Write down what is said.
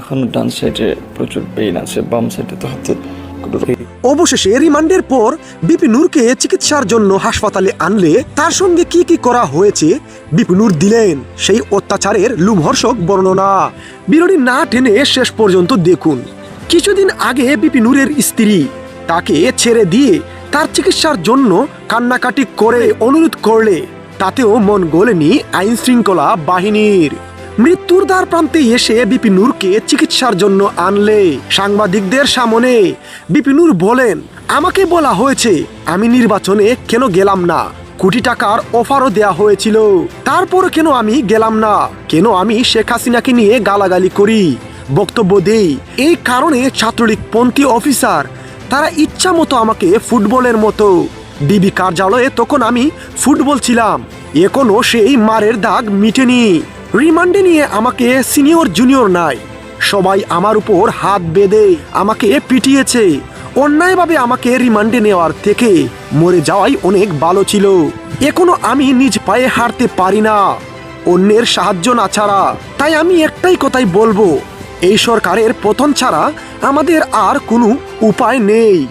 এখন ডান সাইডে প্রচুর পেইন আছে, বাম সাইডে তো হাতে অবশেষে রিমান্ডের পর বিপিনুরকে চিকিৎসার জন্য হাসপাতালে আনলে তার সঙ্গে কি কি করা হয়েছে বিপিনুর দিলেন সেই অত্যাচারের লুমহর্ষক বর্ণনা। বিরোধী না টেনে শেষ পর্যন্ত দেখুন, কিছুদিন আগে বিপিনুরের স্ত্রী তাকে ছেড়ে দিয়ে তার চিকিৎসার জন্য কান্নাকাটি করে অনুরোধ করলে, তাতেও মন গলেনি আইন শৃঙ্খলা বাহিনীর। মৃত্যুর দ্বার প্রান্তে এসে বিপিনুরকে চিকিৎসার জন্য আনলে। সাংবাদিকদের সামনে বিপিনুর বলেন, আমাকে বলা হয়েছে, আমি নির্বাচনে কেন গেলাম না? কোটি টাকার অফারও দেয়া হয়েছিল। তারপর কেন আমি গেলাম না? কেন আমি শেখ হাসিনাকে নিয়ে গালাগালি করি? বক্তব্য দেই, এই কারণে ছাত্রলীগ পন্থী অফিসার, তারা ইচ্ছা মতো আমাকে ফুটবলের মতো। ডিবি কার্যালয়ে তখন আমি ফুটবল ছিলাম, এখনও সেই মারের দাগ মিটেনি। রিমান্ডে নিয়ে আমাকে সিনিয়র, জুনিয়র নাই। সবাই আমার উপর হাত বেঁধে আমাকে পিটিয়েছে। অন্যায়ভাবে আমাকে রিমান্ডে নেওয়ার থেকে মরে যাওয়াই অনেক ভালো ছিল। এখনও আমি নিজ পায়ে হারতে পারি না। অন্যের সাহায্য না ছাড়া। তাই আমি একটাই কথাই বলব, এই সরকারের পতন ছাড়া আমাদের আর কোনো উপায় নেই।